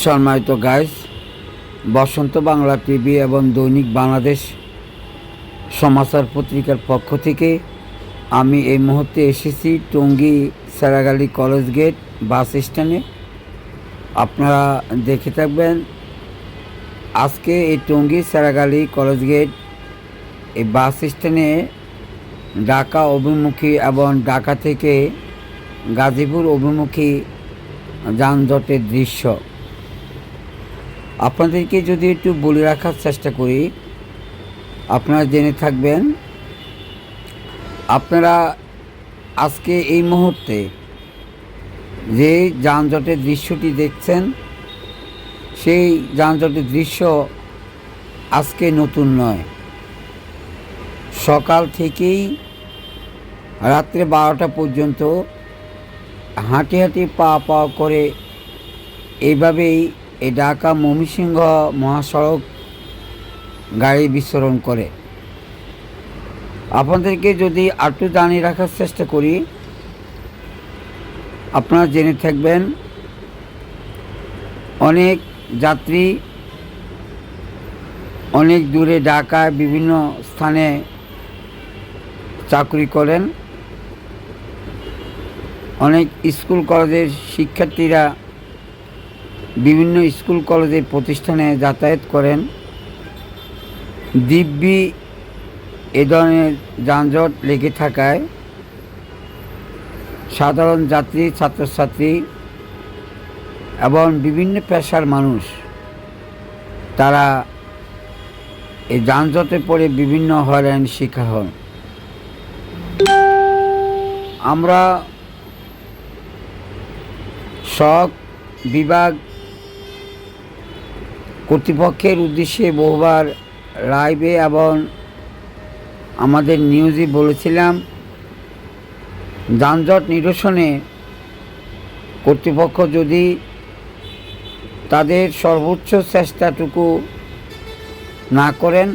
সম্মানিত গাইস বসন্ত বাংলা টিভি এবং দৈনিক বাংলাদেশ সমাচার পত্রিকার পক্ষ থেকে আমি এই মুহূর্তে এসেছি Tongi Seragali college gate bus স্ট্যান্ডে। আপনারা দেখে থাকবেন আজকে এই টঙ্গী সেরাগালি কলেজ গেট এই বাস স্ট্যান্ডে ঢাকা অভিমুখী এবং ঢাকা থেকে গাজীপুর অভিমুখী যানজটের দৃশ্য। আপনাদেরকে যদি একটু বলে রাখার চেষ্টা করি, আপনারা জেনে থাকবেন, আপনারা আজকে এই মুহূর্তে যে যানজটের দৃশ্যটি দেখছেন, সেই যানজটের দৃশ্য আজকে নতুন নয়। সকাল থেকেই রাত্রে বারোটা পর্যন্ত হাঁটি হাঁটি পা পা করে এইভাবেই এই ঢাকা ময়মনসিংহ মহাসড়ক গাড়ি বিচরণ করে। আপনাদেরকে যদি আটটু জানিয়ে রাখার চেষ্টা করি, আপনারা জেনে থাকবেন, অনেক যাত্রী অনেক দূরে ঢাকায় বিভিন্ন স্থানে চাকরি করেন। অনেক স্কুল, কলেজের শিক্ষার্থীরা বিভিন্ন স্কুল কলেজের প্রতিষ্ঠানে যাতায়াত করেন। দিব্যি এ ধরনের যানজট লেগে থাকায় সাধারণ যাত্রী, ছাত্রছাত্রী এবং বিভিন্ন পেশার মানুষ, তারা এই যানজটে পড়ে বিভিন্ন হয়রানির শিকার হন। আমরা সব বিভাগ কর্তৃপক্ষের উদ্দেশ্যে বহুবার লাইভে এবং আমাদের নিউজে বলেছিলাম, যানজট নিরসনে কর্তৃপক্ষ যদি তাদের সর্বোচ্চ চেষ্টাটুকু না করেন,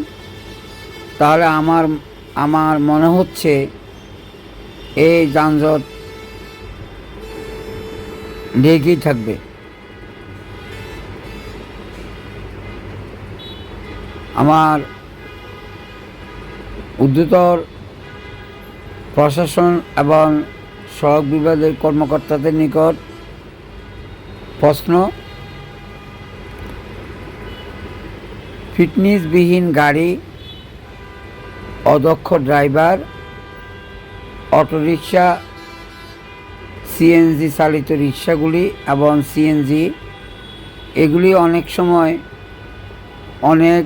তাহলে আমার আমার মনে হচ্ছে এই যানজট লেগেই থাকবে। আমার উদ্যতর প্রশাসন এবং সড়ক বিভাগের কর্মকর্তাদের নিকট প্রশ্ন, ফিটনেসবিহীন গাড়ি, অদক্ষ ড্রাইভার, অটোরিকশা, সিএনজি চালিত রিক্সাগুলি এবং সিএনজি, এগুলি অনেক সময় অনেক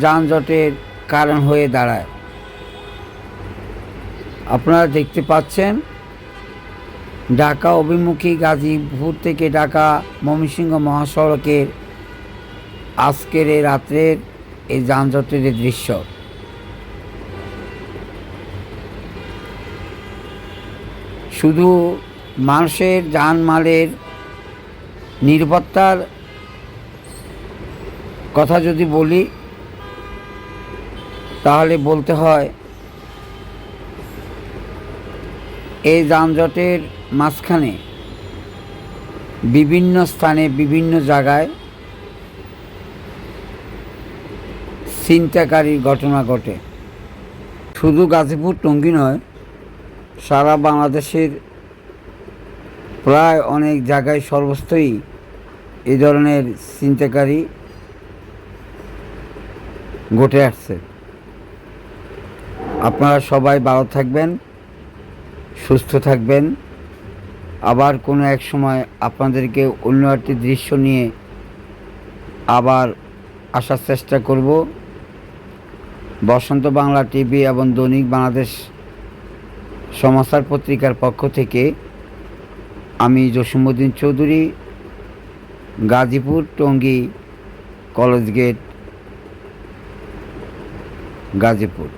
যানজটের কারণ হয়ে দাঁড়ায়। আপনারা দেখতে পাচ্ছেন, ঢাকা অভিমুখী গাজীপুর থেকে ঢাকা ময়মনসিংহ মহাসড়কের আজকের এই রাত্রের এই যানজটের দৃশ্য। শুধু মানুষের যানমালের নিরাপত্তার কথা যদি বলি তাহলে বলতে হয়, এই যানজটের মাঝখানে বিভিন্ন স্থানে, বিভিন্ন জায়গায় ছিনতাকারীর ঘটনা ঘটে। শুধু গাজীপুর টঙ্গী নয়, সারা বাংলাদেশের প্রায় অনেক জায়গায় সর্বস্তই এই ধরনের চিন্তাকারী ঘটে আসছে। আপনারা সবাই ভালো থাকবেন, সুস্থ থাকবেন। আবার কোনো এক সময় আপনাদেরকে অন্য একটি দৃশ্য নিয়ে আবার আসার চেষ্টা করব। বসন্ত বাংলা টিভি এবং দৈনিক বাংলাদেশ সমাচার পত্রিকার পক্ষ থেকে আমি জসিমুদ্দিন চৌধুরী, গাজীপুর টঙ্গী কলেজ গেট, গাজীপুর।